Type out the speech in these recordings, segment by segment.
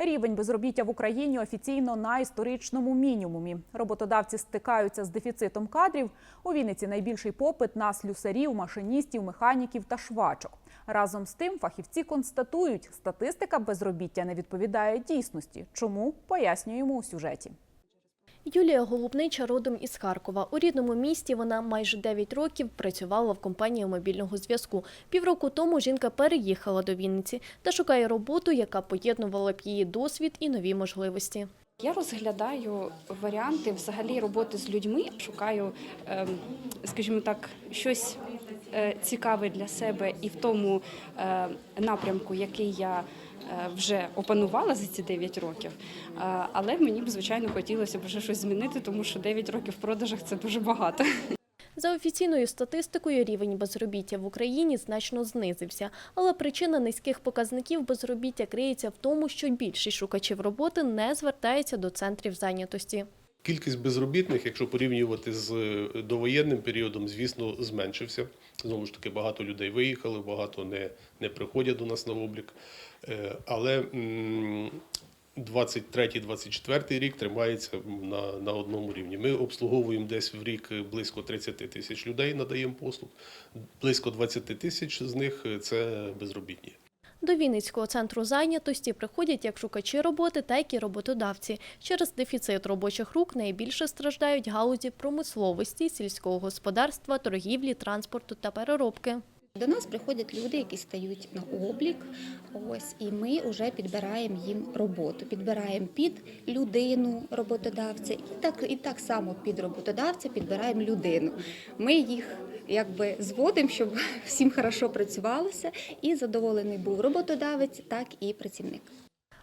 Рівень безробіття в Україні офіційно на історичному мінімумі. Роботодавці стикаються з дефіцитом кадрів. У Вінниці найбільший попит на слюсарів, машиністів, механіків та швачок. Разом з тим, фахівці констатують, статистика безробіття не відповідає дійсності. Чому пояснюємо у сюжеті. Юлія Голубнича родом із Харкова. У рідному місті вона майже 9 років працювала в компанії мобільного зв'язку. Півроку тому жінка переїхала до Вінниці та шукає роботу, яка поєднувала б її досвід і нові можливості. Я розглядаю варіанти взагалі роботи з людьми. Шукаю, ем, скажімо так, щось е, цікаве для себе і в тому е, напрямку, який я вже опанувала за ці 9 років. Е, Але мені б звичайно хотілося б вже щось змінити, тому що 9 років в продажах це дуже багато. За офіційною статистикою, рівень безробіття в Україні значно знизився, але причина низьких показників безробіття криється в тому, що більшість шукачів роботи не звертається до центрів зайнятості. Кількість безробітних, якщо порівнювати з е, довоєнним періодом, звісно, зменшився. Знову ж таки, багато людей виїхали, багато не, не приходять до нас на облік. Е, Але м, 23-24 рік тримається на, на одному рівні. Ми обслуговуємо десь в рік близько 30 тисяч людей, надаємо послуг. Близько 20 тисяч з них це безробітні. До Вінницького центру зайнятості приходять як шукачі роботи, так і роботодавці. Через дефіцит робочих рук найбільше страждають галузі промисловості, сільського господарства, торгівлі, транспорту та переробки. До нас приходять люди, які стають на облік. Ось і ми вже підбираємо їм роботу. Підбираємо під людину роботодавця, і так і так само під роботодавця підбираємо людину. Ми їх якби зводимо, щоб всім хорошо працювалося, і задоволений був роботодавець, так і працівник.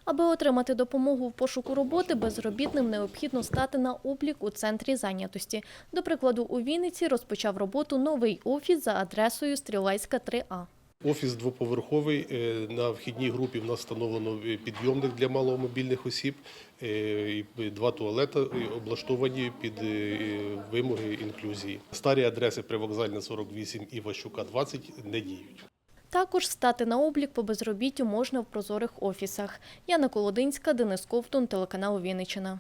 Аби отримати допомогу в пошуку роботи, безробітним необхідно стати на облік у центрі зайнятості. До прикладу, у Вінниці розпочав роботу новий офіс за адресою Стрілецька 3А. Офіс двоповерховий. е, На вхідній групі в нас встановлено е, підйомник для маломобільних осіб. е, Два туалети облаштовані під вимоги інклюзії. Старі адреси Привокзальна 48 і Ващука 20 не діють. Також стати на облік по безробіттю можна в прозорих офісах. Яна Колодинська, Денис Ковтун, телеканал Вінниччина.